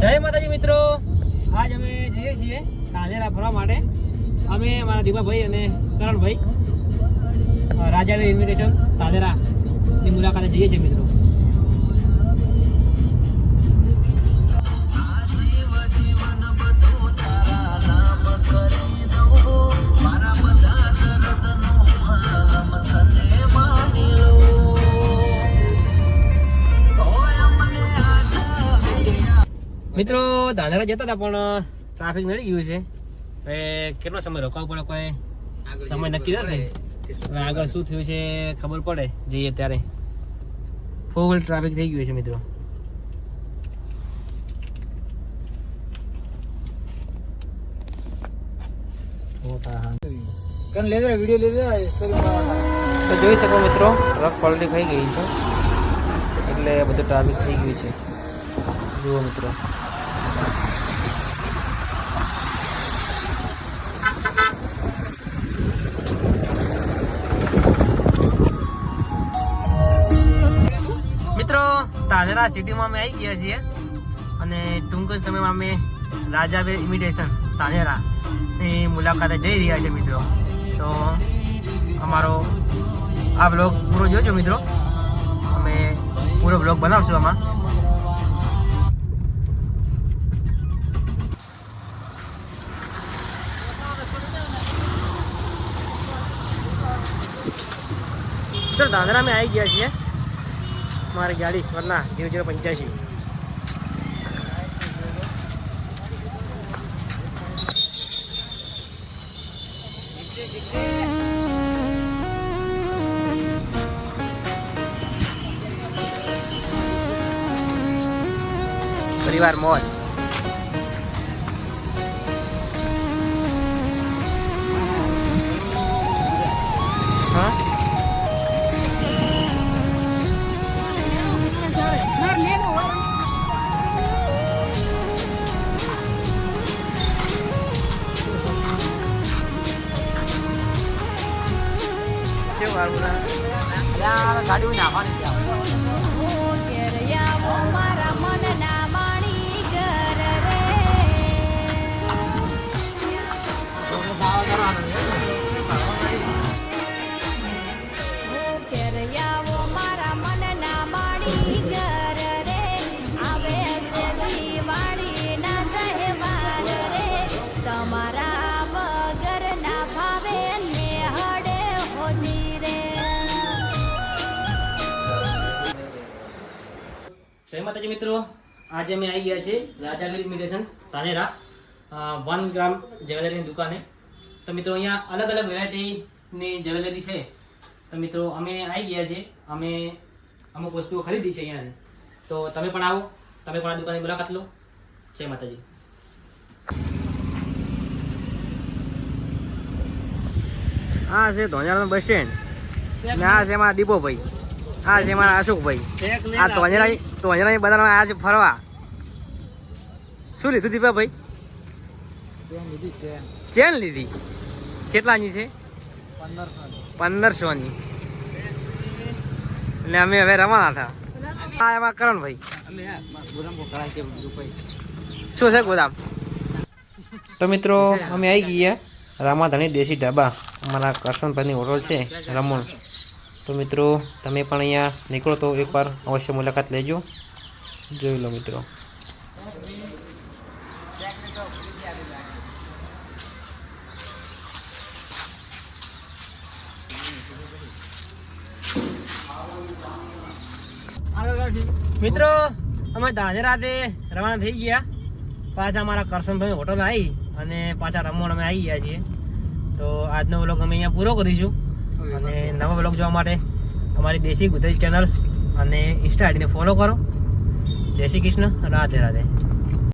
જય માતાજી મિત્રો. આજ અમે જઈએ છીએ તાજેરા ફરવા માટે. અમે મારા દીપાભાઈ અને કરણભાઈ રાજાની ઇન્વિટેશન ધાનેરા ની મુલાકાતે જઈએ છીએ મિત્રો. મિત્રો ધાનેરા જતા હતા પણ ટ્રાફિક નડી ગયું છે. હવે કેટલો સમય રોકાવો પડે કોઈ? સમય નક્કી થાય. હવે આગળ શું થયું છે ખબર પડે જઈએ ત્યારે. ફૂલ ટ્રાફિક થઈ ગયું છે મિત્રો. તો જોઈ શકો મિત્રો ટ્રક પલટી થઈ ગઈ છે. એટલે બધું ટ્રાફિક થઈ ગયું છે. જુઓ મિત્રો. મિત્રો તાજરા સિટીમાં અમે આવી ગયા છીએ અને ટૂંક જ સમયમાં અમે રાજાબેર ઇમિટેશન તાજેરા ની મુલાકાતે જઈ રહ્યા છે મિત્રો. તો અમારો આ બ્લોગ પૂરો જોજો મિત્રો. અમે પૂરો બ્લોગ બનાવશું આમાં. સર દાદરા મેં આવી ગયા છીએ. મારી ગાડી વરના જીરો જીરો પંચ્યાસી. પરિવાર મોજ. કેવું હારું ગાડી નાખવાની જય માતાજી મિત્રો. આજે અમે આવી ગયા છે Rajgir imitation Dhanera one gram જ્વેલરીની દુકાને. તો મિત્રો, અહીંયા અલગ અલગ વેરાયટીની જ્વેલરી છે. તો મિત્રો, અમે આવી ગયા છીએ. અમે અમુક વસ્તુઓ ખરીદી છે અહીંયા તો તમે પણ આવો. તમે પણ આ દુકાનની મુલાકાત લો. જય માતાજી. હા છે ધોંજાળાનું બસ સ્ટેન્ડ આ છે મારા દીપોભાઈ. આ છે મારા અશોકભાઈ. આ તોંજરા તોંજરા બધા આયા છે ફરવા. શું લીધું દીપાભાઈ ચેન લીધી કેટલાની છે? પંદરસો ની. અને અમે હવે રવાના હતા હા એમાં કરણભાઈ. શું છે ગોદામ? તો મિત્રો અમે આવી ગયા. રામાધણી દેશી ઢાબા. અમારા કરશનભાઈની હોટલ છે રમણ. તો મિત્રો તમે પણ અહીંયા નીકળો તો એકવાર અવશ્ય મુલાકાત લેજો. જોઈ લો મિત્રો. મિત્રો અમે ધાનેરાતે રવાના થઈ ગયા. પાછા અમારા કરશનભાઈ હોટલ આવી અને પાછા રમણ અમે આવી ગયા છીએ. તો આજનો વ્લોગ અમે અહીંયા પૂરો કરીશું. અને નવા બ્લોગ જોવા માટે અમારી દેશી ગુજરાતી ચેનલ અને ઇન્સ્ટા આઈડીને ફોલો કરો. જય શ્રી કૃષ્ણ. રાધે રાધે.